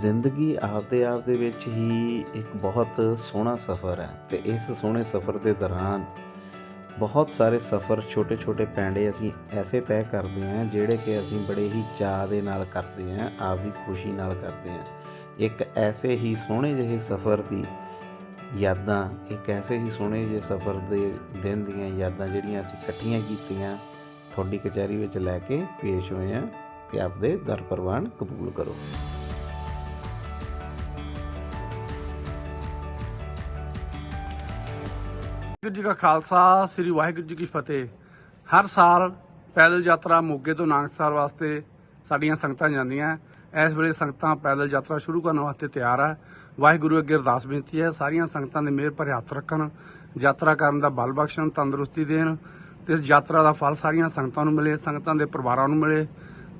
ਜ਼ਿੰਦਗੀ ਆਪਦੇ ਆਪ ਦੇ ਵਿੱਚ ਹੀ ਇੱਕ ਬਹੁਤ ਸੋਹਣਾ ਸਫ਼ਰ ਹੈ ਤੇ ਇਸ ਸੋਹਣੇ ਸਫ਼ਰ ਦੇ ਦੌਰਾਨ ਬਹੁਤ ਸਾਰੇ ਸਫ਼ਰ ਛੋਟੇ-ਛੋਟੇ ਪੈਂਡੇ ਅਸੀਂ ਐਸੇ ਤੈਅ ਕਰਦੇ ਹਾਂ ਜਿਹੜੇ ਕਿ ਅਸੀਂ ਬੜੇ ਹੀ ਚਾਅ ਦੇ ਨਾਲ ਕਰਦੇ ਹਾਂ, ਆਪਦੀ ਖੁਸ਼ੀ ਨਾਲ ਕਰਦੇ ਹਾਂ। ਇੱਕ ਐਸੇ ਹੀ ਸੋਹਣੇ ਜਿਹੇ ਸਫ਼ਰ ਦੀ ਯਾਦਾਂ, ਇੱਕ ਐਸੇ ਹੀ ਸੋਹਣੇ ਜਿਹੇ ਸਫ਼ਰ ਦੇ ਦਿਨ ਦੀਆਂ ਯਾਦਾਂ ਜਿਹੜੀਆਂ ਅਸੀਂ ਇਕੱਠੀਆਂ ਕੀਤੀਆਂ, ਤੁਹਾਡੀ ਕਚਹਿਰੀ ਵਿੱਚ ਲੈ ਕੇ ਪੇਸ਼ ਹੋਏ ਹਾਂ ਤੇ ਆਪਦੇ ਦਰ ਪ੍ਰਵਾਨ ਕਬੂਲ ਕਰੋ। ਵਾਹਿਗੁਰੂ ਜੀ ਕਾ ਖਾਲਸਾ, ਸ੍ਰੀ ਵਾਹਿਗੁਰੂ ਜੀ ਕੀ ਫਤਿਹ। ਹਰ ਸਾਲ ਪੈਦਲ ਯਾਤਰਾ ਮੋਗੇ ਤੋਂ ਨਾਨਕਸਰ ਵਾਸਤੇ ਸਾਡੀਆਂ ਸੰਗਤਾਂ ਜਾਂਦੀਆਂ। ਇਸ ਵੇਲੇ ਸੰਗਤਾਂ ਪੈਦਲ ਯਾਤਰਾ ਸ਼ੁਰੂ ਕਰਨ ਵਾਸਤੇ ਤਿਆਰ ਹੈ ਵਾਹਿਗੁਰੂ ਅੱਗੇ ਅਰਦਾਸ ਬੇਨਤੀ ਹੈ, ਸਾਰੀਆਂ ਸੰਗਤਾਂ ਦੇ ਮਿਹਰ ਭਰੇ ਹੱਥ ਰੱਖਣ। ਯਾਤਰਾ ਕਰਨ ਦਾ ਬਲ ਬਖਸ਼ਣ, ਤੰਦਰੁਸਤੀ ਦੇਣ। ਤੇ ਇਸ ਯਾਤਰਾ ਦਾ ਫਲ ਸਾਰੀਆਂ ਸੰਗਤਾਂ ਨੂੰ ਮਿਲੇ, ਸੰਗਤਾਂ ਦੇ ਪਰਿਵਾਰਾਂ ਨੂੰ ਮਿਲੇ।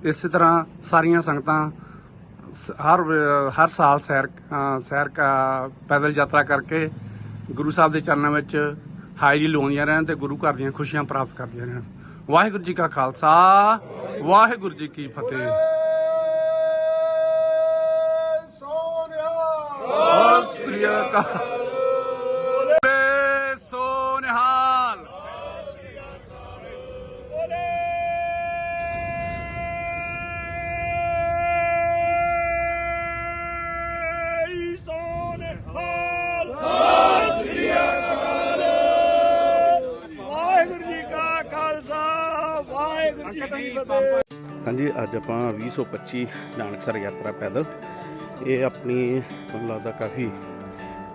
ਤੇ ਇਸੇ ਤਰ੍ਹਾਂ ਸਾਰੀਆਂ ਸੰਗਤਾਂ ਸ- ਹਰ ਹਰ ਸਾਲ ਸੈਰ ਸੈਰ ਕਾ- ਪੈਦਲ ਯਾਤਰਾ ਕਰਕੇ ਗੁਰੂ ਸਾਹਿਬ ਦੇ ਚਰਨਾਂ ਵਿੱਚ ਹਾਜ਼ਰੀ ਲਾਉਂਦੀਆਂ ਰਹਿਣ ਤੇ ਗੁਰੂ ਘਰ ਦੀਆਂ ਖੁਸ਼ੀਆਂ ਪ੍ਰਾਪਤ ਕਰਦੀਆਂ ਰਹਿਣ। ਵਾਹਿਗੁਰੂ ਜੀ ਕਾ ਖਾਲਸਾ ਵਾਹਿਗੁਰੂ ਜੀ ਕੀ ਫਤਿਹ। ਸਤਿ ਸ੍ਰੀ ਅਕਾਲ। ਹਾਂਜੀ, ਅੱਜ ਆਪਾਂ 2025 ਨਾਨਕਸਰ ਯਾਤਰਾ ਪੈਦਲ। ਇਹ ਆਪਣੀ ਮੈਨੂੰ ਲੱਗਦਾ ਕਾਫੀ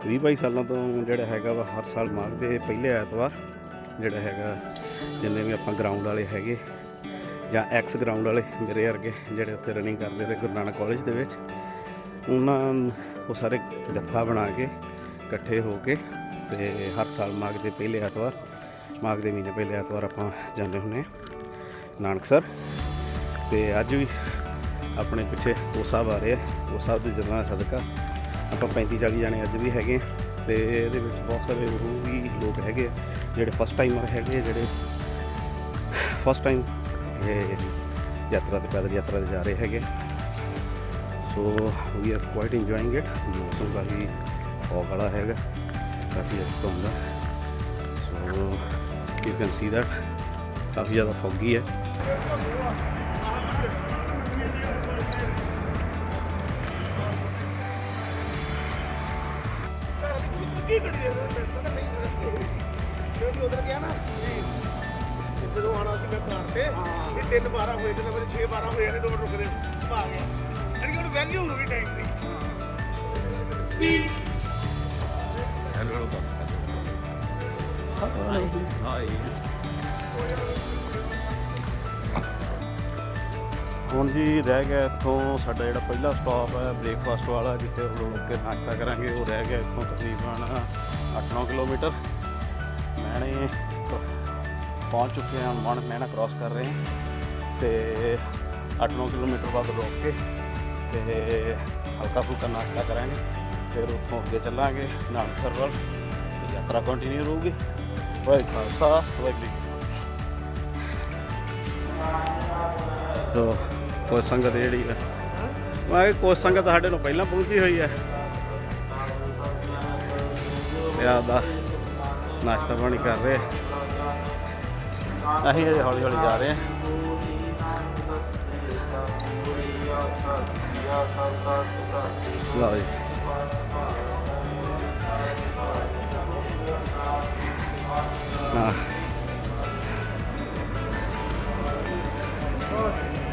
20 22 ਸਾਲਾਂ ਤੋਂ ਜਿਹੜਾ ਹੈਗਾ ਵਾ, ਹਰ ਸਾਲ ਮਾਘ ਦੇ ਪਹਿਲੇ ਐਤਵਾਰ ਜਿਹੜਾ ਹੈਗਾ, ਜਿੰਨੇ ਵੀ ਆਪਾਂ ਗਰਾਊਂਡ ਵਾਲੇ ਹੈਗੇ ਜਾਂ ਐਕਸ ਗਰਾਊਂਡ ਵਾਲੇ ਮੇਰੇ ਵਰਗੇ ਜਿਹੜੇ ਉੱਥੇ ਰਨਿੰਗ ਕਰਦੇ ਰਹੇ ਗੁਰੂ ਨਾਨਕ ਕਾਲਜ ਦੇ ਵਿੱਚ, ਉਹਨਾਂ ਉਹ ਸਾਰੇ ਜੱਥਾ ਬਣਾ ਕੇ ਇਕੱਠੇ ਹੋ ਕੇ ਤੇ ਹਰ ਸਾਲ ਮਾਘ ਦੇ ਪਹਿਲੇ ਐਤਵਾਰ, ਮਾਘ ਦੇ ਮਹੀਨੇ ਪਹਿਲੇ ਐਤਵਾਰ ਆਪਾਂ ਜਾਂਦੇ ਹੁੰਦੇ ਹਾਂ ਨਾਨਕਸਰ। ਤੇ ਅੱਜ ਵੀ ਆਪਣੇ ਪਿੱਛੇ ਉਹ ਸਾਹਿਬ ਆ ਰਹੇ ਆ। ਉਹ ਸਾਹਿਬ ਦੇ ਜਨਾਂ ਸਦਕਾ। ਆਪਾਂ 35 40 ਜਾਣੇ ਅੱਜ ਵੀ ਹੈਗੇ ਆ ਤੇ ਇਹਦੇ ਵਿੱਚ ਬਹੁਤ ਸਾਰੇ ਉਹ ਵੀ ਲੋਕ ਹੈਗੇ ਜਿਹੜੇ ਫਸਟ ਟਾਈਮਰ ਹੈਗੇ ਆ, ਜਿਹੜੇ ਫਸਟ ਟਾਈਮ ਇਹ ਯਾਤਰਾ ਤੇ ਪੈਦਲ ਯਾਤਰਾ ਤੇ ਜਾ ਰਹੇ ਹੈਗੇ so we are quite enjoying it ਮੌਸਮ ਕਾਫੀ ਫੌਗ ਵਾਲਾ ਹੈਗਾ ਕਾਫੀ ਅੱਛਾ ਹੁੰਦਾ so you can see that ਕਾਫੀ ਜ਼ਿਆਦਾ ਫੌਗੀ ਹੈ ਜਦੋਂ ਆਣਾ ਸੀ ਮੈਂ ਕਾਰ ਤੇ ਇਹ ਤਿੰਨ 12 ਹੋਏ ਤੇ ਮੇਰੇ 6 12 ਹੋਏ ਨੇ ਦੋ ਮਿੰਟ ਰੁਕਦੇ ਆ ਗਿਆ। ਯਾਨੀ ਕਿ ਹੁਣ ਵੈਲਿਊ ਹੋ ਗਈ ਟਾਈਮ ਦੀ। ਹੁਣ ਜੀ ਰਹਿ ਗਿਆ ਇੱਥੋਂ ਸਾਡਾ ਜਿਹੜਾ ਪਹਿਲਾ ਸਟਾਪ ਹੈ ਬ੍ਰੇਕਫਾਸਟ ਵਾਲਾ, ਜਿੱਥੇ ਰੁਕ ਕੇ ਨਾਸ਼ਤਾ ਕਰਾਂਗੇ, ਉਹ ਰਹਿ ਗਿਆ ਇੱਥੋਂ ਤਕਰੀਬਨ 8-9 ਕਿਲੋਮੀਟਰ। ਮੈਨੇ ਪਹੁੰਚ ਚੁੱਕੇ ਹਾਂ, ਮਨ ਮੈਨਾ ਕ੍ਰਾਸ ਕਰ ਰਹੇ ਹਾਂ। ਤੇ 8-9 ਕਿਲੋਮੀਟਰ ਬਾਅਦ ਰੁਕ ਕੇ ਤੇ ਹਲਕਾ ਫੁਲਕਾ ਨਾਸ਼ਤਾ ਕਰਾਂਗੇ, ਫਿਰ ਉੱਥੋਂ ਅੱਗੇ ਚੱਲਾਂਗੇ ਨਾਨਕਸਰ ਵੱਲ ਯਾਤਰਾ ਕੰਟੀਨਿਊ ਰਹੂਗੀ। ਵਾਹਿਗੁਰੂ ਖਾਲਸਾ, ਵਾਹਿਗੁਰੂ ਜੀ ਕੀ ਕੋਈ ਸੰਗਤ ਜਿਹੜੀ ਹੈ ਮੈਂ ਕਿਹਾ ਕੋਈ ਸੰਗਤ ਸਾਡੇ ਨੂੰ ਪਹਿਲਾਂ ਪਹੁੰਚੀ ਹੋਈ ਹੈ ਤੇ ਆਪਦਾ ਨਾਸ਼ਤਾ ਪਾਣੀ ਕਰ ਰਹੇ ਅਸੀਂ ਅਜੇ ਹੌਲੀ ਹੌਲੀ ਜਾ ਰਹੇ ਹਾਂ ਲਓ ਜੀ। ਹਾਂ।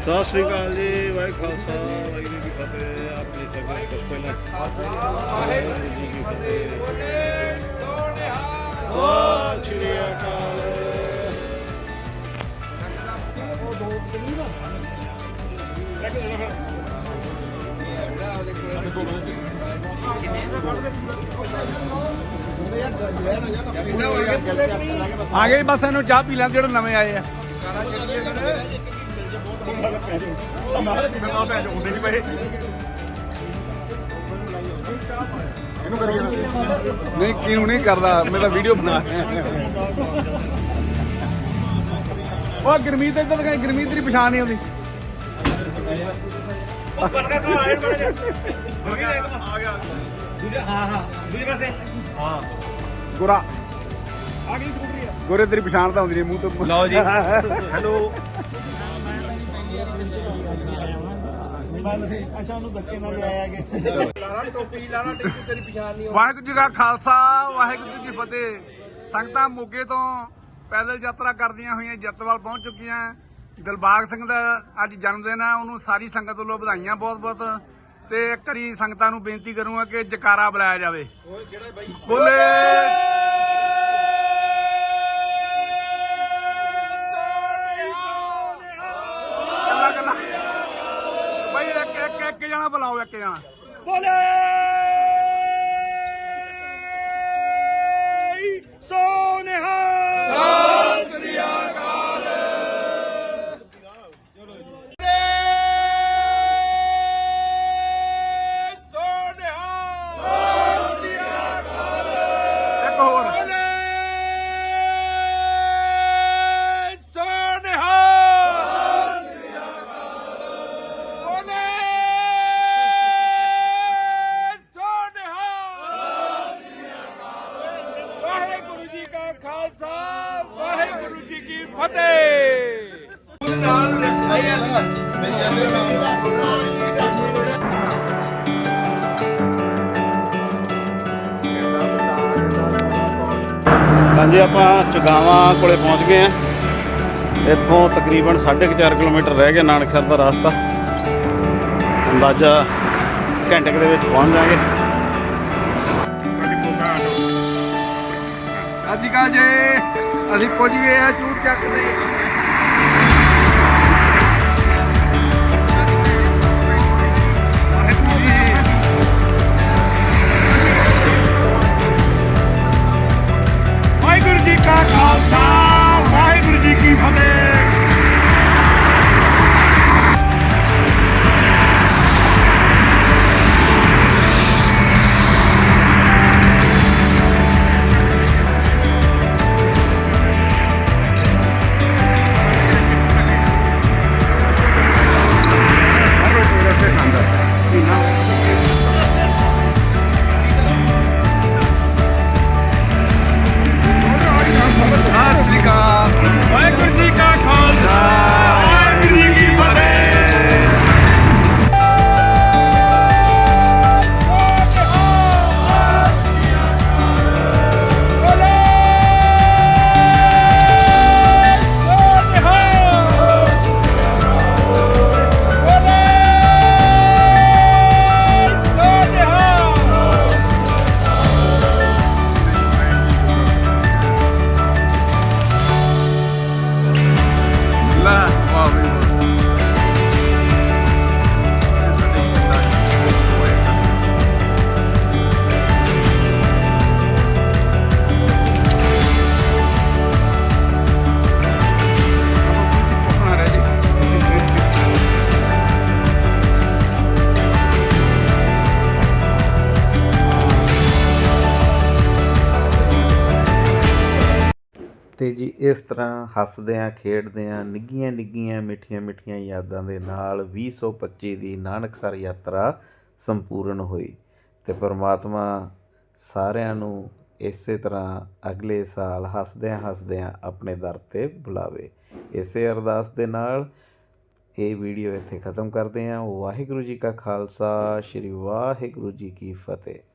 ਸਤਿ ਸ੍ਰੀ ਅਕਾਲ ਜੀ, ਵਾਹਿਗੁਰੂ ਖਾਲਸਾ, ਵਾਹਿਗੁਰੂ ਜੀ ਫਤਿਹ ਆਪਣੀ ਸੰਗਤ ਕੁਝ ਪਹਿਲਾਂ ਵਾਹਿਗੁਰੂ ਜੀ ਕੀ ਫਤਿਹ ਸਤਿ ਸ੍ਰੀ ਅਕਾਲ। ਆ ਗਏ ਬਸ ਇਹਨੂੰ ਚਾਹ ਪੀ ਲੈਣ ਜਿਹੜੇ ਨਵੇਂ ਆਏ ਆ। ਨਹੀਂ ਕਿਉਂ ਨਹੀਂ ਕਰਦਾ? ਮੈਂ ਤਾਂ ਵੀਡੀਓ ਬਣਾ ਉਹ ਗਰਮੀਤ ਇੱਧਰ ਲਗਾਈ ਗਰਮੀਤ ਦੀ ਪਛਾਣ ਨਹੀਂ ਆਉਂਦੀ। ਗੋਰਾ। ਆ ਗਈ ਸਕੂਟਰੀ ਗੋਰੇ ਤੇਰੀ ਪਛਾਣ ਤਾਂ ਹੁੰਦੀ ਨਹੀਂ ਮੂੰਹ ਤੋਂ। ਲਓ ਜੀ। ਹੈਲੋ ਅੱਛਾ ਉਹਨੂੰ ਬੱਚੇ ਨਾਲ ਲਿਆਇਆ ਕਿ ਵਾਹਿਗੁਰੂ ਜੀ ਕਾ ਖਾਲਸਾ, ਵਾਹਿਗੁਰੂ ਜੀ ਫਤਿਹ। ਸੰਗਤਾਂ ਮੋਗੇ ਤੋਂ ਪੈਦਲ ਯਾਤਰਾ ਕਰਦੀਆਂ ਹੋਈਆਂ ਜੱਤਵਾਲ ਪਹੁੰਚ ਚੁੱਕੀਆਂ ਦਿਲਬਾਗ ਸਿੰਘ ਦਾ ਅੱਜ ਜਨਮ ਦਿਨ ਹੈ, ਉਹਨੂੰ ਸਾਰੀ ਸੰਗਤ ਵੱਲੋਂ ਵਧਾਈਆਂ ਬਹੁਤ ਬਹੁਤ ਤੇ ਇੱਕ ਵਾਰੀ ਸੰਗਤਾਂ ਨੂੰ ਬੇਨਤੀ ਕਰੂੰਗਾ ਕਿ ਜਕਾਰਾ ਬੁਲਾਇਆ ਜਾਵੇ। ਬੋਲੇ ਇੱਕ ਇੱਕ ਜਣਾ ਬੁਲਾਓ ਇੱਕ ਜਣਾ। ਇੱਕ ਹਾਂਜੀ, ਆਪਾਂ ਚੁਗਾਵਾਂ ਕੋਲੇ ਪਹੁੰਚ ਗਏ ਆ ਇੱਥੋਂ ਤਕਰੀਬਨ 4.5 ਕਿਲੋਮੀਟਰ ਰਹਿ ਗਿਆ ਨਾਨਕਸਰ ਦਾ ਰਸਤਾ। ਅੰਦਾਜ਼ਾ ਘੰਟੇ ਦੇ ਵਿੱਚ ਪਹੁੰਚ ਜਾਾਂਗੇ ਅੱਜ ਕਾ ਜੇ? ਅਸੀਂ ਪੁੱਜ ਗਏ ਆ ਚੂੜ ਚੱਕ ਦੇ ਤੇ ਜੀ ਇਸ ਤਰ੍ਹਾਂ ਹੱਸਦਿਆਂ ਖੇਡਦਿਆਂ ਨਿੱਗੀਆਂ ਨਿੱਗੀਆਂ ਮਿੱਠੀਆਂ ਮਿੱਠੀਆਂ ਯਾਦਾਂ ਦੇ ਨਾਲ 2025 ਦੀ ਨਾਨਕਸਰ ਯਾਤਰਾ ਸੰਪੂਰਨ ਹੋਈ ਤੇ ਪਰਮਾਤਮਾ ਸਾਰਿਆਂ ਨੂੰ ਇਸੇ ਤਰ੍ਹਾਂ ਅਗਲੇ ਸਾਲ ਹੱਸਦਿਆਂ ਹੱਸਦਿਆਂ ਆਪਣੇ ਦਰ ਤੇ ਬੁਲਾਵੇ। ਇਸੇ ਅਰਦਾਸ ਦੇ ਨਾਲ ਇਹ ਵੀਡੀਓ ਇੱਥੇ ਖਤਮ ਕਰਦੇ ਹਾਂ। ਵਾਹਿਗੁਰੂ ਜੀ ਕਾ ਖਾਲਸਾ, ਸ੍ਰੀ ਵਾਹਿਗੁਰੂ ਜੀ ਕੀ ਫਤਿਹ।